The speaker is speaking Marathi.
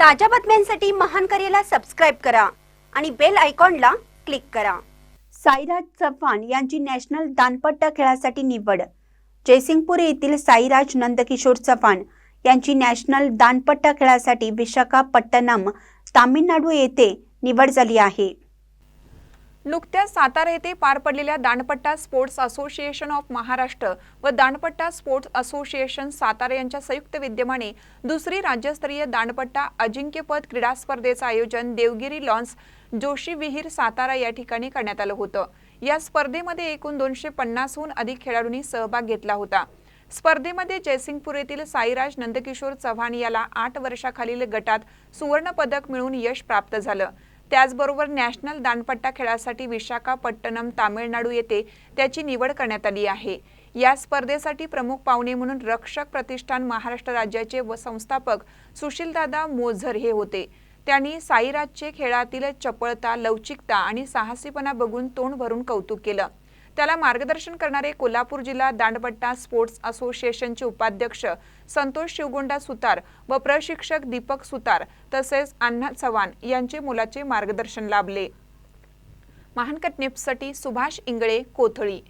ताज्या बातम्यांसाठी महान करेला सबस्क्राईब करा आणि बेल आयकॉनला क्लिक करा. साईराज चव्हाण यांची नॅशनल दानपट्टा खेळासाठी निवड. जयसिंगपूर येथील साईराज नंदकिशोर चव्हाण यांची नॅशनल दानपट्टा खेळासाठी विशाखापट्टणम तामिळनाडू येथे निवड झाली आहे. नुकत्याच सातारा येथे पार पडलेल्या Dandpatta sports association of Maharashtra व दांडपट्टा स्पोर्ट्स असोसिएशन सातारा यांच्या संयुक्त विद्यमाने दुसरी राज्यस्तरीय दांडपट्टा अजिंक्यपद क्रीडा स्पर्धेचं आयोजन देवगिरी लॉन्स जोशी विहीर सातारा या ठिकाणी करण्यात आलं होतं. या स्पर्धेमध्ये एकूण दोनशे पन्नासहून अधिक खेळाडूंनी सहभाग घेतला होता. स्पर्धेमध्ये जयसिंगपूर येथील साईराज नंदकिशोर चव्हाण याला आठ वर्षाखालील गटात सुवर्णपदक मिळून यश प्राप्त झालं. त्याचबरोबर नॅशनल दानपट्टा खेळासाठी विशाखापट्टणम तामिळनाडू येथे त्याची निवड करण्यात आली आहे. या स्पर्धेसाठी प्रमुख पाहुणे म्हणून रक्षक प्रतिष्ठान महाराष्ट्र राज्याचे व संस्थापक सुशीलदादा मोझर हे होते. त्यांनी साईराजचे खेळातील चपळता लवचिकता आणि साहसीपणा बघून तोंड भरून कौतुक केलं. त्याला मार्गदर्शन करणारे कोल्हापूर जिल्हा दांडपट्टा स्पोर्ट्स असोसिएशनचे उपाध्यक्ष संतोष शिवगोंडा सुतार व प्रशिक्षक दीपक सुतार तसेच अण्णा चव्हाण यांचे मुलाचे मार्गदर्शन लाभले. महानकट निप्ससाठी सुभाष इंगळे कोथळी.